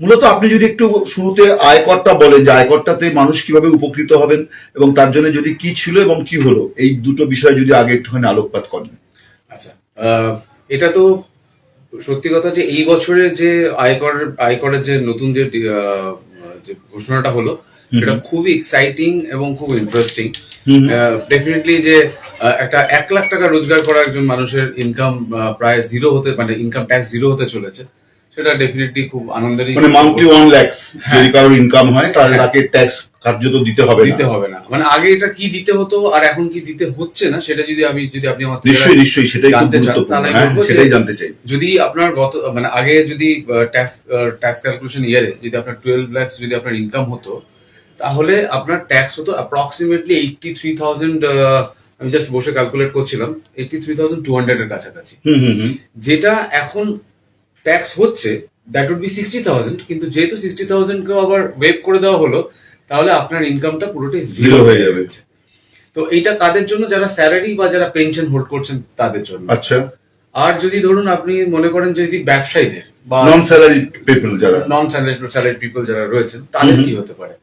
মূলত আপনি যদি একটু শুরুতে আয়করটা বলেন যে আয়করটাতে মানুষ কীভাবে উপকৃত হবেন এবং তার জন্য যদি কি ছিল এবং কি হলো এই দুটো বিষয় যদি আগে একটুখানি আলোকপাত করেন। আচ্ছা এটা তো সত্যি কথা যে এই বছরের যে আয়কর আয়করের যে নতুন যে ঘোষণাটা হলো সেটা খুবই এক্সাইটিং এবং খুব ইন্টারেস্টিং ডেফিনেটলি যে একটা এক লাখ টাকা রোজগার করা একজন মানুষের ইনকাম প্রায় জিরো হতে মানে ইনকাম ট্যাক্স জিরো হতে চলেছে। সেটা ডেফিনেটলি খুব আনন্দেরই মানে মান্থলি ওয়ান ল্যাক্স যদি কারোর ইনকাম হয় তাহলে তাকে ট্যাক্স কার্যত দিতে হবে দিতে হবে না। মানে আগে এটা কি দিতে হতো আর এখন কি দিতে হচ্ছে না সেটা যদি আমি যদি আপনি আমার নিশ্চয়ই নিশ্চয়ই সেটাই জানতে চান, হ্যাঁ, সেটাই জানতে চাই। যদি আপনার গত মানে আগে যদি ট্যাক্স ট্যাক্স ক্যালকুলেশন ইয়ারে যদি আপনার টুয়েলভ ল্যাক্স যদি আপনার ইনকাম হতো তাহলে আপনার ট্যাক্স হতো অ্যাপ্রক্সিমেটলি এইটটি থ্রি থাউজেন্ড আমি জাস্ট বসে ক্যালকুলেট করছিলাম eighty three thousand two hundred এর কাছাকাছি। Hmm hmm hmm. যেটা এখন ট্যাক্স হচ্ছে that would be sixty thousand কিন্তু যেহেতু সিক্সটি থাউজেন্ড থাউজেন্ডকেও আবার ওয়েভ করে দেওয়া হলো তাহলে আপনার ইনকামটা পুরোটাই জিরো হয়ে যাবে। তো এইটা কাদের জন্য? যারা স্যালারি বা যারা পেনশন হোল্ড করছেন তাদের জন্য। আচ্ছা। আর যদি ধরুন আপনি মনে করেন যদি ব্যবসায়ীদের বা নন স্যালারি পিপল যারা। নন স্যালারি স্যালারি পিপল যারা রয়েছেন তাদের কি হতে পারে?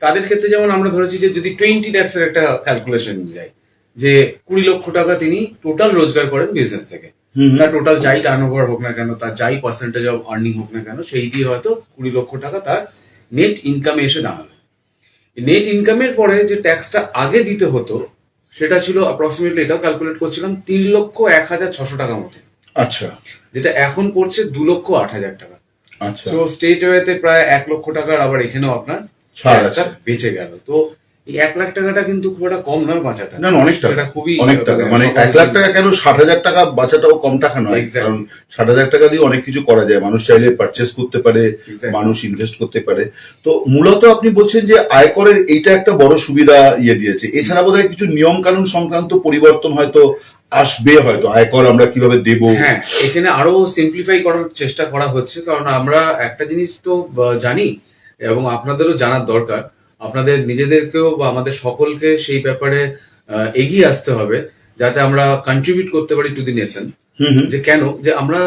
তাদের ক্ষেত্রে যেমন আমরা ধরেছি যে যদি টোয়েন্টি ল্যাক্স এর একটা ক্যালকুলেশন যায় যে কুড়ি লক্ষ টাকা তিনি টোটাল রোজগার করেন বিজনেস থেকে। তার টোটাল যাই টার্ন ওভার হোক না কেন তার যাই পার্সেন্টেজ অফ আর্নিং হোক না কেন সেই দিয়ে হয়তো কুড়ি লক্ষ টাকা তার নেট ইনকামে এসে দাঁড়াল নেট ইনকামের পরে যে ট্যাক্সটা আগে দিতে হতো সেটা ছিল অ্যাপ্রক্সিমেটলি এটাও ক্যালকুলেট করছিলাম তিন লক্ষ এক হাজার ছশো টাকা মতো। আচ্ছা। যেটা এখন পড়ছে দু লক্ষ আট হাজার টাকা। আচ্ছা। তো স্টেট ওয়েতে প্রায় এক লক্ষ টাকার আবার এখানেও আপনার বেঁচে গেল। তো এই এক লাখ টাকাটা কিন্তু খুব একটা কম নয় বাঁচাটা। না অনেক টাকা। খুবই অনেক টাকা। মানে এক লাখ টাকা কেন ষাট হাজার টাকা বাঁচাটাও কম টাকা নয়? কারণ ষাট হাজার টাকা দিয়ে অনেক কিছু করা যায়। মানুষ চাইলে পারচেস করতে পারে মানুষ ইনভেস্ট করতে পারে। তো মূলত আপনি বলছেন যে আয়করের এইটা একটা বড় সুবিধা ইয়ে দিয়েছে। এছাড়া বোধহয় কিছু নিয়ম কানুন সংক্রান্ত পরিবর্তন হয়তো আসবে হয়তো। আয়কর আমরা কীভাবে দেব? হ্যাঁ এখানে আরও সিম্পলিফাই করার চেষ্টা করা হচ্ছে। কারণ আমরা একটা জিনিস তো জানি এবং আপনাদেরও জানার দরকার। আপনাদের নিজেদেরকেও বা আমাদের সকলকে সেই ব্যাপারে এগিয়ে আসতে হবে যাতে আমরা কন্ট্রিবিউট করতে পারি টু দি নেশন যে কেন? যে আমরা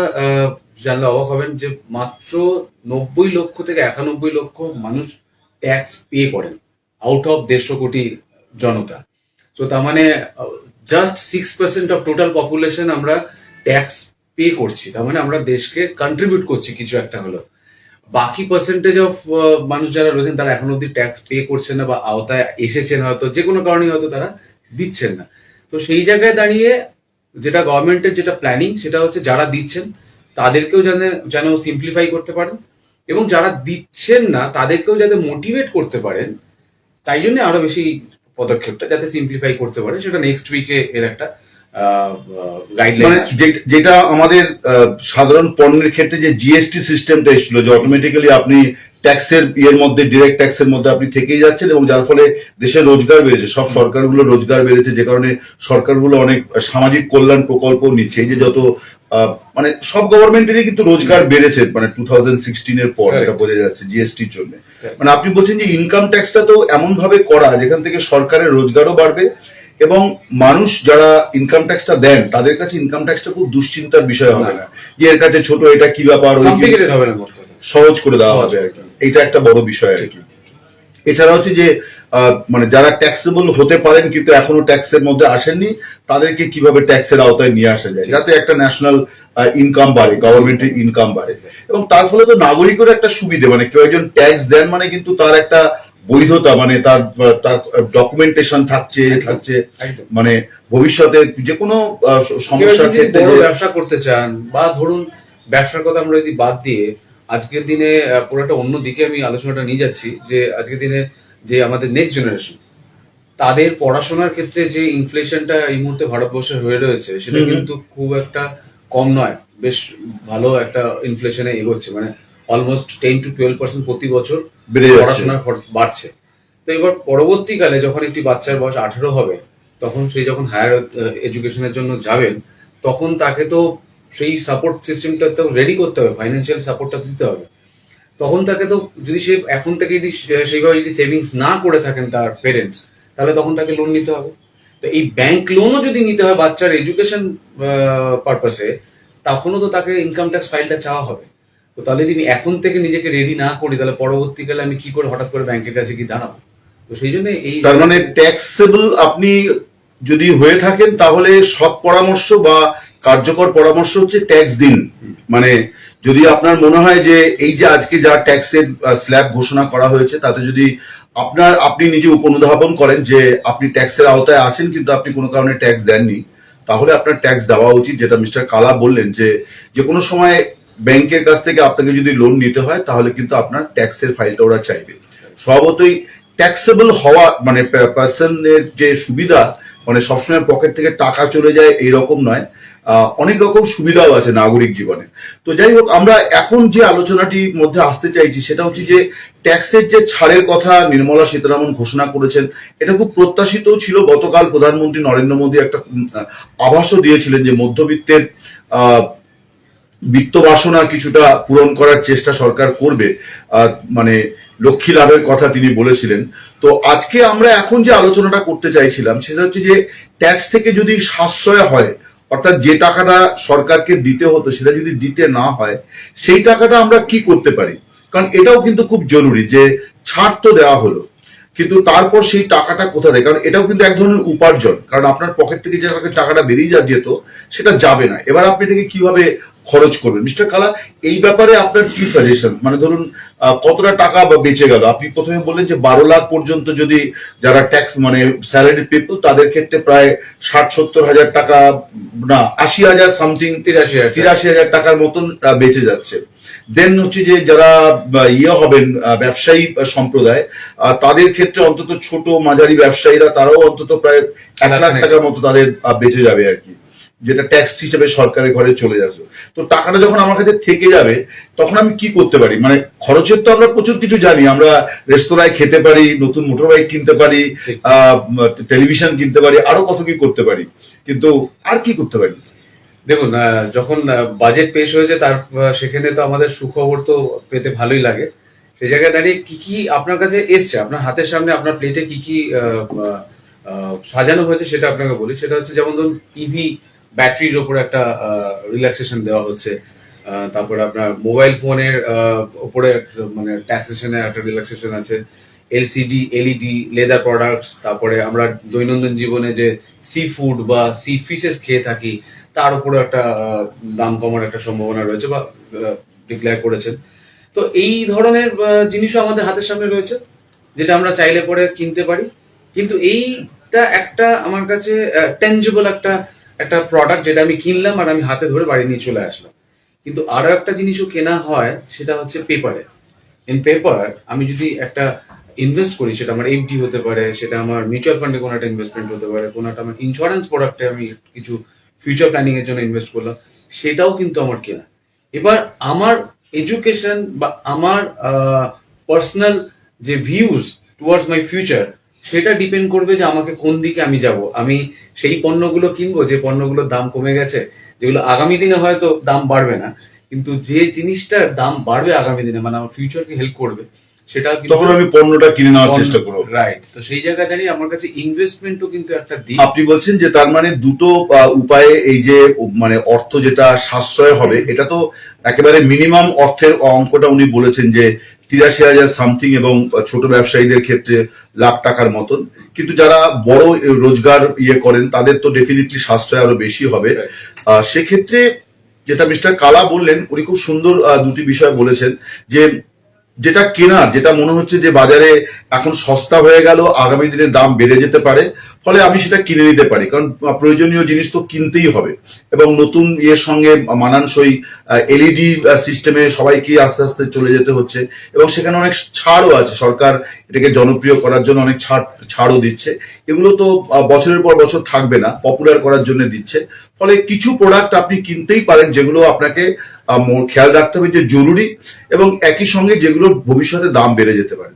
জানলে অবাক হবেন যে মাত্র নব্বই লক্ষ থেকে একানব্বই লক্ষ মানুষ ট্যাক্স পে করেন আউট অফ দেড়শো কোটি জনতা। তো তার মানে just six percent of total population আমরা ট্যাক্স পে করছি। তার মানে আমরা দেশকে কন্ট্রিবিউট করছি কিছু একটা হলো বাকি পার্সেন্টেজ অফ মানুষ যারা রয়েছেন তারা এখন অব্দি ট্যাক্স পে করছেন না বা আওতায় এসেছেন হয়তো, যে কোনো কারণে হয়তো তারা দিচ্ছেন না। তো সেই জায়গায় দাঁড়িয়ে যেটা গভর্নমেন্টের যেটা প্ল্যানিং সেটা হচ্ছে যারা দিচ্ছেন, তাদেরকেও যেন যেন সিম্পলিফাই করতে পারেন এবং যারা দিচ্ছেন না, তাদেরকেও যাতে মোটিভেট করতে পারেন, তাই জন্য আরও বেশি পদক্ষেপটা যাতে সিম্পলিফাই করতে পারে, সেটা নেক্সট উইকে এর একটা যেটা আমাদের সাধারণ পণ্যের ক্ষেত্রে যে জিএসটি সিস্টেমটা এসেছিল যে অটোমেটিক্যালি আপনি ট্যাক্সের ইয়ের মধ্যে ডিরেক্ট ট্যাক্সের মধ্যে আপনি থেকেই যাচ্ছেন এবং যার ফলে দেশের রোজগার বেড়েছে। সব সরকারগুলো রোজগার বেড়েছে যে কারণে সরকারগুলো অনেক সামাজিক কল্যাণ প্রকল্প নিচ্ছে। এই যে যত আহ, মানে সব গভর্নমেন্টেরই কিন্তু রোজগার বেড়েছে মানে টু থাউজেন্ড সিক্সটিনের পর. এটা বোঝা যাচ্ছে জিএসটির জন্য। মানে আপনি বলছেন যে ইনকাম ট্যাক্সটা তো এমন ভাবে করা যেখান থেকে সরকারের রোজগারও বাড়বে এবং মানুষ যারা ইনকাম ট্যাক্সটা দেন তাদের কাছে ইনকাম ট্যাক্সটা খুব দুশ্চিন্তার বিষয় হবে না। যে এর কাছে ছোট এটা কি ব্যাপার ওই হবে না সহজ করে দেওয়া হবে আর কি। এটা একটা বড় বিষয় আর কি। এছাড়া হচ্ছে যে মানে যারা ট্যাক্সেবল হতে পারেন কিন্তু এখনও ট্যাক্সের মধ্যে আসেননি তাদেরকে কীভাবে ট্যাক্সের আওতায় নিয়ে আসা যায়? যাতে একটা ন্যাশনাল ইনকাম বাড়ে গভর্নমেন্টের ইনকাম বাড়ে। এবং তার ফলে তো নাগরিকেরও একটা সুবিধে মানে কেউ একজন ট্যাক্স দেন মানে কিন্তু তার একটা বৈধতা মানে তার তার ডকুমেন্টেশন থাকছে থাকছে মানে ভবিষ্যতে যে কোনো সমস্যার ক্ষেত্রে ব্যবসা করতে চান বা ধরুন ব্যবসার কথা আমরা যদি বাদ দিয়ে আজকের দিনে পুরোটা অন্য দিকে আমি আলোচনাটা নিয়ে যাচ্ছি যে আজকের দিনে যে আমাদের নেক্সট জেনারেশন তাদের পড়াশোনার ক্ষেত্রে যে ইনফ্লেশনটা এই মুহূর্তে ভারতবর্ষে হয়ে রয়েছে সেটা। কিন্তু খুব একটা কম নয় বেশ ভালো একটা ইনফ্লেশনে এগোচ্ছে মানে almost ten to twelve percent প্রতি বছর। পড়াশোনার খরচ বাড়ছে। তো এবার পরবর্তীকালে যখন একটি বাচ্চার বয়স আঠেরো হবে তখন সেই যখন হায়ার এডুকেশনের জন্য যাবেন তখন তাকে তো সেই সাপোর্ট সিস্টেমটা তো রেডি করতে হবে ফাইন্যান্সিয়াল সাপোর্টটা দিতে হবে। তখন তাকে তো যদি সে এখন থেকে যদি সেইভাবে যদি সেভিংস না করে থাকেন তার পেরেন্টস তাহলে তখন তাকে লোন নিতে হবে। তো এই ব্যাংক লোনও যদি নিতে হয় বাচ্চার এডুকেশন পারপাসে তখনও তো তাকে ইনকাম ট্যাক্স ফাইলটা চাওয়া হবে। তাহলে যদি এখন থেকে নিজেকে রেডি না করি, তাহলে পরবর্তীকালে আমি কি করে হঠাৎ করে ব্যাংকের কাছে কি জানাব তো সেই জন্য এই তার মানে ট্যাক্সেবল আপনি যদি হয়ে থাকেন, তাহলে সৎ পরামর্শ বা কার্যকর পরামর্শ হচ্ছে ট্যাক্স দিন। মানে যদি আপনার মনে হয় যে এই যে আজকে যা ট্যাক্সের স্ল্যাব ঘোষণা করা হয়েছে, তাতে যদি আপনার, আপনি নিজে উপনুধাবন করেন যে আপনি ট্যাক্সের আওতায় আছেন, কিন্তু আপনি কোনো কারণে ট্যাক্স দেননি, তাহলে আপনার ট্যাক্স দেওয়া উচিত, যেটা মিস্টার কালা বললেন যে যে কোনো সময় ব্যাংকের কাছ থেকে আপনাকে যদি লোন নিতে হয়, তাহলে কিন্তু আপনার ট্যাক্সের ফাইলটা ওরা চাইবে। স্বভাবতই ট্যাক্সেবল হওয়া মানে পার্সনের যে সুবিধা মানে সবসময় পকেট থেকে টাকা চলে যায়, এইরকম নয়। অনেক রকম সুবিধাও আছে নাগরিক জীবনে। তো যাই হোক, আমরা এখন যে আলোচনাটির মধ্যে আসতে চাইছি, সেটা হচ্ছে যে ট্যাক্সের যে ছাড়ের কথা নির্মলা সীতারামন ঘোষণা করেছেন, এটা খুব প্রত্যাশিত ছিল। গতকাল প্রধানমন্ত্রী নরেন্দ্র মোদী একটা আভাসও দিয়েছিলেন যে মধ্যবিত্তের, আহ বিত্ত বাসনা কিছুটা পূরণ করার চেষ্টা সরকার করবে মানে লক্ষ্মী লাভের কথা তিনি বলেছিলেন। তো আজকে আমরা এখন যে আলোচনাটা করতে চাইছিলাম, সেটা হচ্ছে যে ট্যাক্স থেকে যদি সাশ্রয় হয়, অর্থাৎ যে টাকাটা সরকারকে দিতে হতো, সেটা যদি দিতে না হয়, সেই টাকাটা আমরা কি করতে পারি? কারণ এটাও কিন্তু খুব জরুরি যে ছাড় তো দেওয়া হলো। কিন্তু তারপর সেই টাকাটা কোথা থেকে কারণ এটাও কিন্তু এক ধরনের উপার্জন। কারণ আপনার পকেট থেকে যে টাকাটা বেরিয়ে যা যেত, সেটা যাবে না। এবার আপনি এটাকে কীভাবে খরচ করবেন? মিস্টার কালা, এই ব্যাপারে আপনার কি সাজেশন মানে ধরুন কতটা টাকা বা বেঁচে গেল? আপনি প্রথমে বললেন যে বারো লাখ পর্যন্ত যদি যারা ট্যাক্স মানে স্যালারি পিপল তাদের ক্ষেত্রে প্রায় ষাট, সত্তর হাজার টাকা, না, আশি হাজার সামথিং তিরাশি হাজার তিরাশি হাজার টাকার মতন বেঁচে যাচ্ছে। দেন হচ্ছে যে যারা ইয়ে হবেন ব্যবসায়ী সম্প্রদায় তাদের ক্ষেত্রে অন্তত ছোট মাঝারি ব্যবসায়ীরা তারাও অন্তত প্রায় এক লাখ টাকার মতো তাদের বেঁচে যাবে আর কি। যেটা ট্যাক্স হিসেবে সরকারের ঘরে চলে যাচ্ছে। তো টাকাটা যখন আমার কাছে থেকে যাবে তখন আমি কি করতে পারি? মানে খরচের তো আমরা প্রচুর কিছু জানি। আমরা রেস্তোরাঁয় খেতে পারি নতুন মোটর বাইক কিনতে পারি আহ, টেলিভিশন কিনতে পারি আরও কত কি করতে পারি। কিন্তু আর কি করতে পারি? দেখুন যখন বাজেট পেশ হয়েছে, তার সেখানে তো আমাদের সুখবর তো পেতে ভালোই লাগে। সেই জায়গায় দাঁড়িয়ে কি কি আপনার কাছে এসছে? আপনার হাতের সামনে আপনার প্লেটে কি কি সাজানো হয়েছে সেটা আপনাকে বলি। সেটা হচ্ছে, যেমন ধরুন ইভি ব্যাটারির ওপরে একটা রিল্যাক্সেশন দেওয়া হচ্ছে। তারপরে আপনার মোবাইল ফোনের ওপরে মানে ট্যাক্সেশনে একটা রিল্যাক্সেশন আছে। এলসিডি এলইডি লেদার প্রোডাক্টস তারপরে আমরা দৈনন্দিন জীবনে যে সি ফুড বা সি ফিশেস খেয়ে থাকি তার উপরে একটা দাম কমার একটা সম্ভাবনা রয়েছে বা ডিক্লেয়ার করেছেন। তো এই ধরনের জিনিসও আমাদের হাতের সামনে রয়েছে, যেটা আমরা চাইলে পরে কিনতে পারি। কিন্তু এইটা একটা আমার কাছে টেঞ্জেবল একটা একটা প্রোডাক্ট যেটা আমি কিনলাম আর আমি হাতে ধরে বাড়ি নিয়ে চলে আসলাম। কিন্তু আরও একটা জিনিসও কেনা হয়, সেটা হচ্ছে পেপারে ইন পেপার আমি যদি একটা ইনভেস্ট করি, সেটা আমার এফডি হতে পারে, সেটা আমার মিউচুয়াল ফান্ডে কোনো একটা ইনভেস্টমেন্ট হতে পারে, কোনো একটা আমার ইন্স্যুরেন্স প্রোডাক্টে আমি কিছু ফিউচার প্ল্যানিং এর জন্য ইনভেস্ট করলাম, সেটাও কিন্তু আমার কেনা। এবার আমার এডুকেশন বা আমার পার্সোনাল যে ভিউজ টুয়ার্ডস মাই ফিউচার সেটা ডিপেন্ড করবে যে আমাকে কোন দিকে আমি যাব। আমি সেই পণ্যগুলো কিনবো, যে পণ্যগুলোর দাম কমে গেছে, যেগুলো আগামী দিনে হয়তো দাম বাড়বে না, কিন্তু যে জিনিসটার দাম বাড়বে আগামী দিনে মানে আমার ফিউচারকে হেল্প করবে সেটা তখন আমি পণ্যটা কিনে নেওয়ার চেষ্টা করব। রাইট তো সেই জায়গা দাঁড়িয়ে আমার কাছে ইনভেস্টমেন্টও কিন্তু একটা দিক। আপনি বলছেন যে তার মানে দুটো উপায়ে এই যে মানে অর্থ যেটা সাশ্রয় হবে এটা তো একেবারে মিনিমাম অর্থের অঙ্কটা উনি বলেছেন যে তিরাশি হাজার সামথিং এবং ছোট ব্যবসায়ীদের ক্ষেত্রে লাখ টাকার মতন। কিন্তু যারা বড় রোজগার ইয়ে করেন তাদের তো ডেফিনেটলি সাশ্রয় আরও বেশি হবে। আহ, সেক্ষেত্রে যেটা মিস্টার কালা বললেন উনি খুব সুন্দর দুটি বিষয় বলেছেন যে যেটা কেনার, যেটা মনে হচ্ছে যে বাজারে এখন সস্তা হয়ে গেল, আগামী দিনে দাম বেড়ে যেতে পারে ফলে আমি সেটা কিনে নিতে পারি। কারণ প্রয়োজনীয় জিনিস তো কিনতেই হবে। এবং নতুন ইয়ের সঙ্গে মানানসই এলইডি সিস্টেমে সবাইকে আস্তে আস্তে চলে যেতে হচ্ছে। এবং সেখানে অনেক ছাড়ও আছে। সরকার এটাকে জনপ্রিয় করার জন্য অনেক ছাড়, ছাড়ও দিচ্ছে। এগুলো তো বছরের পর বছর থাকবে না। পপুলার করার জন্য দিচ্ছে। ফলে কিছু প্রোডাক্ট আপনি কিনতেই পারেন যেগুলো আপনাকে খেয়াল রাখতে হবে যে জরুরি এবং একই সঙ্গে যেগুলো ভবিষ্যতে দাম বেড়ে যেতে পারে।